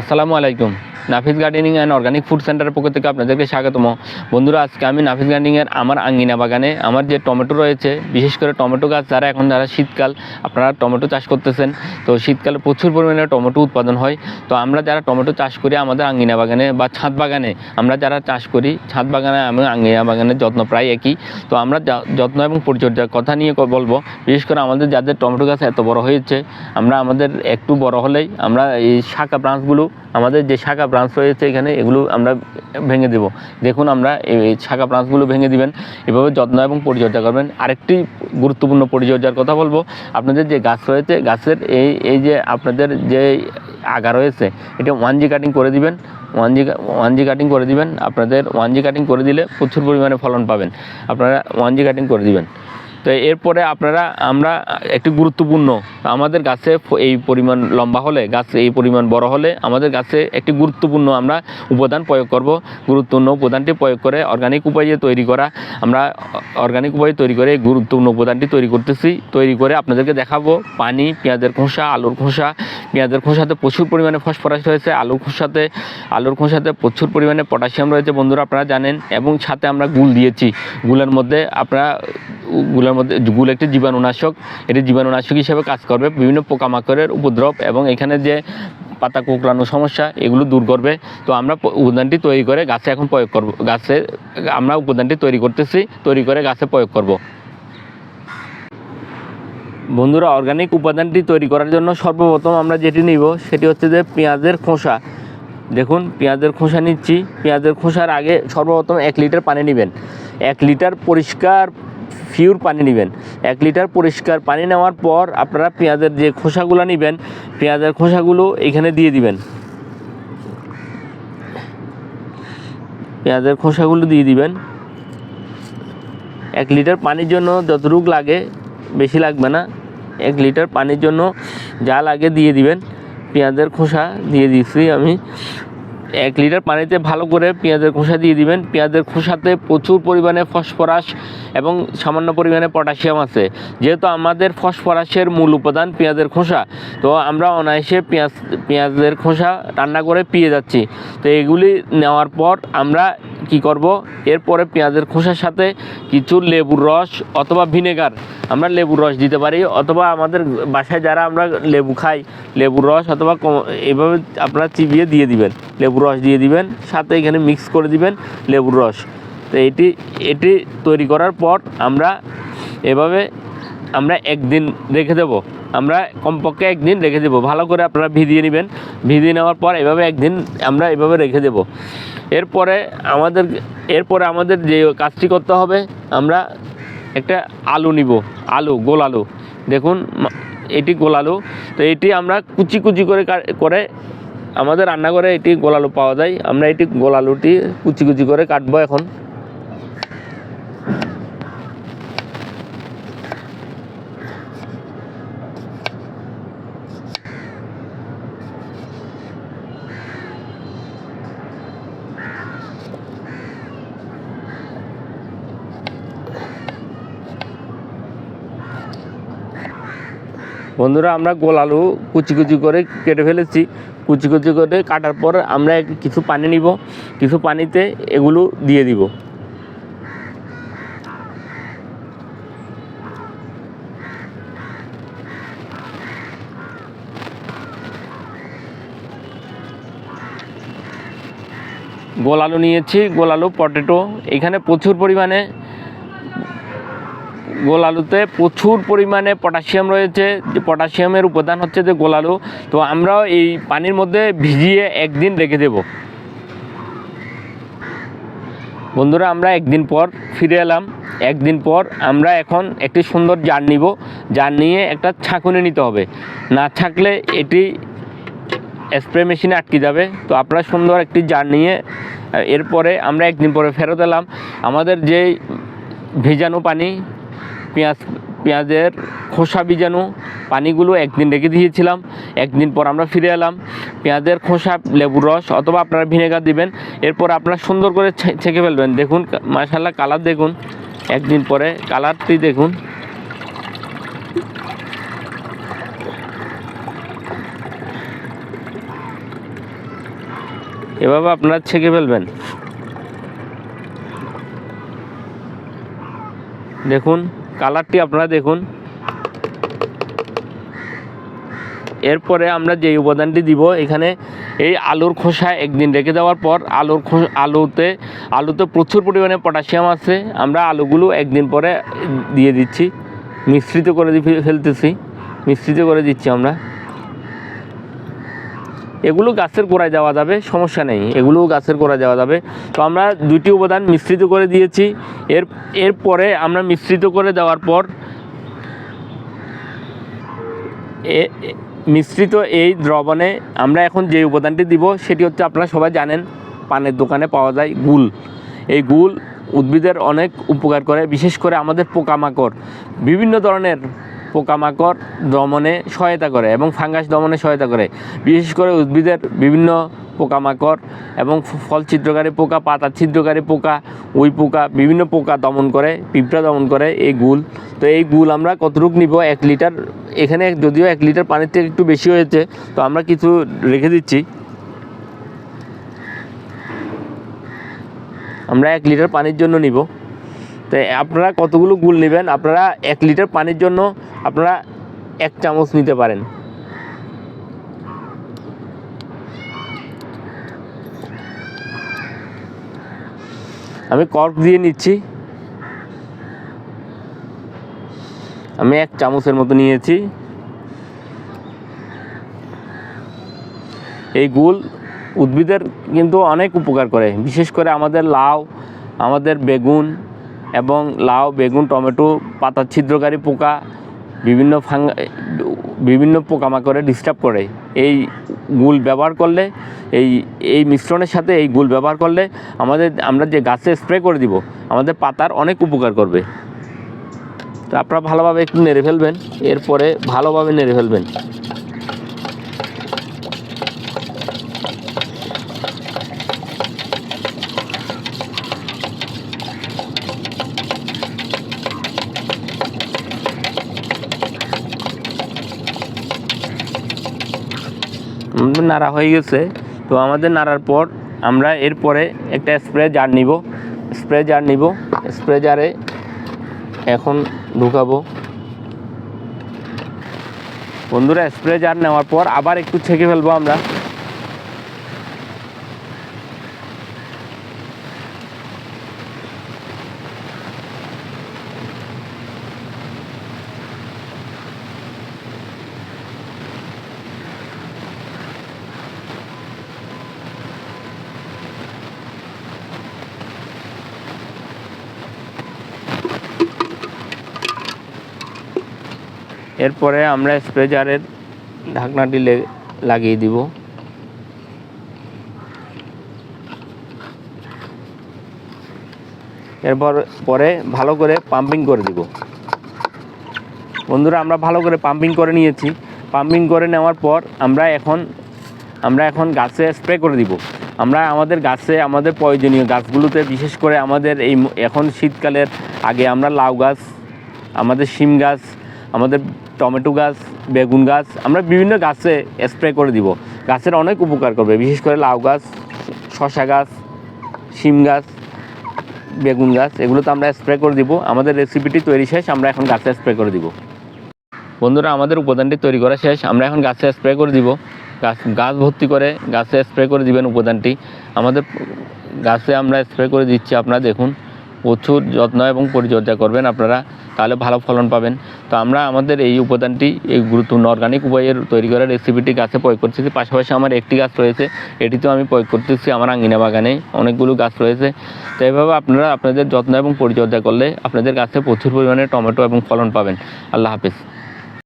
আসসালামু আলাইকুম। Nafis gardening and organic food সেন্টারের পক্ষ থেকে আপনাদেরকে স্বাগতম। বন্ধুরা, আজকে আমি নাফিস গার্ডেনিংয়ের আমার আঙ্গিনা বাগানে আমার যে টমেটো রয়েছে, বিশেষ করে টমেটো গাছ যারা এখন যারা শীতকাল, আপনারা টমেটো চাষ করতেছেন। তো শীতকালে প্রচুর পরিমাণে টমেটো উৎপাদন হয়। তো আমরা যারা টমেটো চাষ করি আমাদের আঙ্গিনা বাগানে বা ছাদ বাগানে, আমরা যারা চাষ করি, ছাদ বাগানে আমি আঙ্গিনা বাগানের যত্ন প্রায় একই। তো আমরা যত্ন এবং পরিচর্যার কথা নিয়ে বলব। বিশেষ করে আমাদের যাদের টমেটো গাছ এত বড় হয়েছে, আমরা আমাদের একটু বড় হলেই আমরা এই শাখা ব্রাঞ্চগুলো আমাদের যে শাখা ব্রাঞ্চ রয়েছে এখানে, এগুলো আমরা ভেঙে দেব। দেখুন আমরা এই শাখা ব্রাঞ্চগুলো ভেঙে দিবেন, এভাবে যত্ন এবং পরিচর্যা করবেন। আরেকটি গুরুত্বপূর্ণ পরিচর্যার কথা বলব, আপনাদের যে গাছ রয়েছে, গাছের এই এই যে আপনাদের যে আগা রয়েছে, এটা ওয়ান জি কাটিং করে দিবেন one G one G cutting করে দিবেন, আপনাদের ওয়ান জি কাটিং করে দিলে প্রচুর পরিমাণে ফলন পাবেন। আপনারা ওয়ান জি কাটিং করে দিবেন। তো এরপরে আপনারা, আমরা একটি গুরুত্বপূর্ণ, আমাদের গাছে এই পরিমাণ লম্বা হলে, গাছ এই পরিমাণ বড় হলে আমাদের গাছে একটি গুরুত্বপূর্ণ আমরা উপাদান প্রয়োগ করব। গুরুত্বপূর্ণ উপাদানটি প্রয়োগ করে অর্গানিক উপায়ে তৈরি করা, আমরা অর্গানিক উপায়ে তৈরি করে গুরুত্বপূর্ণ উপাদানটি তৈরি করতেছি। তৈরি করে আপনাদেরকে দেখাবো, পানি, পেঁয়াজের খোসা, আলুর খোসা পেঁয়াজের খোসাতে প্রচুর পরিমাণে ফসফরাস রয়েছে, আলুর খোসাতে আলুর খোসাতে প্রচুর পরিমাণে পটাশিয়াম রয়েছে বন্ধুরা, আপনারা জানেন, এবং সাথে আমরা গুল দিয়েছি। গুলের মধ্যে আপনারা গুলের মধ্যে গুল একটি জীবাণুনাশক, এটি জীবাণুনাশক হিসেবে কাজ করবে। বিভিন্ন পোকামাকড়ের উপদ্রব এবং এখানে যে পাতা কোঁকড়ানো সমস্যা, এগুলো দূর করবে। তো আমরা উপাদানটি তৈরি করে গাছে এখন প্রয়োগ করব। গাছে আমরা উপাদানটি তৈরি করতেছি, তৈরি করে গাছে প্রয়োগ করব। বন্ধুরা অর্গানিক উপাদানটি তৈরি করার জন্য সর্বপ্রথম আমরা যেটি নিব, সেটি হচ্ছে যে পেঁয়াজের খোসা। দেখুন, পেঁয়াজের খোসা নিচ্ছি। পেঁয়াজের খোসার আগে সর্বপ্রথম এক লিটার পানি নেবেন। এক লিটার পরিষ্কার ফিউর পানি নেবেন। এক লিটার পরিষ্কার পানি নেওয়ার পর আপনারা পেঁয়াজের যে খোসাগুলো নেবেন, পেঁয়াজের খোসাগুলো এখানে দিয়ে দিবেন। পেঁয়াজের খোসাগুলো দিয়ে দিবেন। এক লিটার পানির জন্য যতটুকু লাগে বেশি লাগবে না। এক লিটার পানির জন্য যা লাগে দিয়ে দিবেন। পেঁয়াজের খোসা দিয়ে দিচ্ছি আমি। এক লিটার পানিতে ভালো করে পেঁয়াজের খোসা দিয়ে দিবেন। পেঁয়াজের খোসাতে প্রচুর পরিমাণে ফসফরাস এবং সামান্য পরিমাণে পটাশিয়াম আছে। যেহেতু আমাদের ফসফরাসের মূল উপাদান পেঁয়াজের খোসা, তো আমরা অনায়াসে পেঁয়াজ, পেঁয়াজের খোসা রান্না করে পিয়ে যাচ্ছি। তো এগুলি নেওয়ার পর আমরা কি করব? এরপরে পেঁয়াজের খোসার সাথে কিছু লেবুর রস অথবা ভিনেগার আমরা লেবুর রস দিতে পারি। অথবা আমাদের বাসায় যারা আমরা লেবু খাই, লেবুর রস অথবা এভাবে আপনারা চিবিয়ে দিয়ে দিবেন। লেবুর রস দিয়ে দিবেন, সাথে এখানে মিক্স করে দিবেন লেবুর রস। তো এটি এটি তৈরি করার পর আমরা এভাবে আমরা একদিন রেখে দেব। আমরা কমপক্ষে একদিন রেখে দেব। ভালো করে আপনারা ভিজিয়ে নেবেন। ভিজিয়ে নেওয়ার পর এভাবে একদিন আমরা এভাবে রেখে দেব। এরপরে আমাদের এরপরে আমাদের যে কাজটি করতে হবে, আমরা একটা আলু নিব। আলু, গোল আলু। দেখুন এটি গোল আলু। তো এটি আমরা কুচি কুচি করে করে আমাদের রান্নাঘরে এটি গোল আলু পাওয়া যায়। আমরা এটি গোল আলুটি কুচি কুচি করে কাটবো এখন। বন্ধুরা, আমরা গোল আলু কুচি কুচি করে কেটে ফেলেছি। কুচি কুচি করে কাটার পর আমরা কিছু পানি নিব, কিছু পানিতে এগুলো দিয়ে দিব। গোল আলু নিয়েছি, গোল আলু, পটেটো, এখানে প্রচুর পরিমাণে গোল আলুতে প্রচুর পরিমাণে পটাশিয়াম রয়েছে। যে পটাশিয়ামের উপাদান হচ্ছে যে গোল আলু। তো আমরাও এই পানির মধ্যে ভিজিয়ে একদিন রেখে দেব। বন্ধুরা, আমরা একদিন পর ফিরে এলাম। একদিন পর আমরা এখন একটি সুন্দর জার নিব। জার নিয়ে একটা ছাঁকুনি নিতে হবে। না ছাকলে এটি স্প্রে মেশিনে আটকে যাবে। তো আপনারা সুন্দর একটি জার নিয়ে, এরপরে আমরা একদিন পরে ফেরত এলাম। আমাদের যে ভেজানো পানি পেঁয়াজ, পেঁয়াজের খোসা বীজাণু পানিগুলো একদিন রেখে দিয়েছিলাম। একদিন পর আমরা ফিরে এলাম। পেঁয়াজের খোসা, লেবুর রস অথবা আপনারা ভিনেগার দিবেন। এরপর আপনারা সুন্দর করে ছেঁকে ফেলবেন। দেখুন মাশাল্লাহ কালার দেখুন। একদিন পরে কালারটি দেখুন। এভাবে আপনারা ছেঁকে ফেলবেন। দেখুন কালারটি আপনারা দেখুন। এরপরে আমরা যে উপাদানটি দিব, এখানে এই আলুর খোসা একদিন রেখে দেওয়ার পর আলুর খোসা, আলুতে আলুতে প্রচুর পরিমাণে পটাশিয়াম আছে। আমরা আলুগুলো একদিন পরে দিয়ে দিচ্ছি। মিশ্রিত করে ফেলতেছি। মিশ্রিত করে দিচ্ছি আমরা। এগুলো গাছের গোড়ায় দেওয়া যাবে, সমস্যা নেই এগুলো গাছের গোড়ায় দেওয়া যাবে। তো আমরা দুটি উপাদান মিশ্রিত করে দিয়েছি। এর, এরপরে আমরা মিশ্রিত করে দেওয়ার পর মিশ্রিত এই দ্রবণে আমরা এখন যে উপাদানটি দিব, সেটি হচ্ছে আপনারা সবাই জানেন, পানের দোকানে পাওয়া যায় গুল। এই গুল উদ্ভিদের অনেক উপকার করে, বিশেষ করে আমাদের পোকামাকড়। বিভিন্ন ধরনের পোকামাকড় দমনে সহায়তা করে এবং ফাঙ্গাস দমনে সহায়তা করে। বিশেষ করে উদ্ভিদের বিভিন্ন পোকামাকড় এবং ফল ছিদ্রকারী পোকা, পাতা ছিদ্রকারী পোকা, উই পোকা, বিভিন্ন পোকা দমন করে, পিঁপড়া দমন করে, এই গুল। তো এই গুল আমরা কতটুকু নিব? এক লিটার, এখানে যদিও এক লিটার পানির থেকে একটু বেশি হয়েছে, তো আমরা কিছু রেখে দিচ্ছি। আমরা এক লিটার পানির জন্য নিব। তো আপনারা কতগুলো গুল নেবেন? আপনারা এক লিটার পানির জন্য আপনারা এক চামচ নিতে পারেন। আমি কর্ক দিয়ে নিচ্ছি। আমি এক চামচের মতো নিয়েছি। এই গুল উদ্ভিদের কিন্তু অনেক উপকার করে। বিশেষ করে আমাদের লাউ, আমাদের বেগুন এবং লাউ, বেগুন, টমেটো, পাতা, ছিদ্রকারী পোকা, বিভিন্ন ফাঙ্গা, বিভিন্ন পোকামাকড়ে ডিস্টার্ব করে। এই গুল ব্যবহার করলে, এই এই মিশ্রণের সাথে এই গুল ব্যবহার করলে আমাদের, আমরা যে গাছে স্প্রে করে দিব, আমাদের পাতার অনেক উপকার করবে। তো আপনারা ভালোভাবে একটু নেড়ে ফেলবেন, এরপরে ভালোভাবে নেড়ে ফেলবেন। নাড়া হয়ে গেছে। তো আমাদের নাড়ার পর আমরা এরপরে একটা স্প্রে জার নিব। স্প্রে জার নিব। স্প্রে জারে এখন ঢুকাবো। বন্ধুরা স্প্রে জার নেওয়ার পর আবার একটু ছেঁকে ফেলব আমরা। এরপরে আমরা স্প্রে জারের ঢাকনাটি লাগিয়ে দিব। এরপর পরে ভালো করে পাম্পিং করে দিব। বন্ধুরা, আমরা ভালো করে পাম্পিং করে নিয়েছি। পাম্পিং করে নেওয়ার পর আমরা এখন আমরা এখন গাছে স্প্রে করে দিব। আমরা আমাদের গাছে, আমাদের প্রয়োজনীয় গাছগুলোতে, বিশেষ করে আমাদের এই এখন শীতকালের আগে আমরা লাউ গাছ, আমাদের শিম গাছ আমাদের টমেটো গাছ, বেগুন গাছ, আমরা বিভিন্ন গাছে স্প্রে করে দিব। গাছের অনেক উপকার করবে, বিশেষ করে লাউ গাছ শশা গাছ, শিম গাছ, বেগুন গাছ, এগুলো তো আমরা স্প্রে করে দিব। আমাদের রেসিপিটি তৈরি শেষ, আমরা এখন গাছে স্প্রে করে দিব। বন্ধুরা, আমাদের উপাদানটি তৈরি করা শেষ, আমরা এখন গাছে স্প্রে করে দিব। গাছ গাছ ভর্তি করে গাছে স্প্রে করে দিবেন উপাদানটি। আমাদের গাছে আমরা স্প্রে করে দিচ্ছি, আপনারা দেখুন। প্রচুর যত্ন এবং পরিচর্যা করবেন আপনারা, তাহলে ভালো ফলন পাবেন। তো আমরা আমাদের এই উপাদানটি, এই গুরুত্বপূর্ণ অর্গানিক উপায়ের তৈরি করার রেসিপিটি গাছে প্রয়োগ করতেছি পাশাপাশি আমার একটি গাছ রয়েছে, এটিতেও আমি প্রয়োগ করতেছি আমার আঙ্গিনা বাগানে, অনেকগুলো গাছ রয়েছে। তো এইভাবে আপনারা আপনাদের যত্ন এবং পরিচর্যা করলে আপনাদের গাছে প্রচুর পরিমাণে টমেটো এবং ফলন পাবেন। আল্লাহ হাফিজ।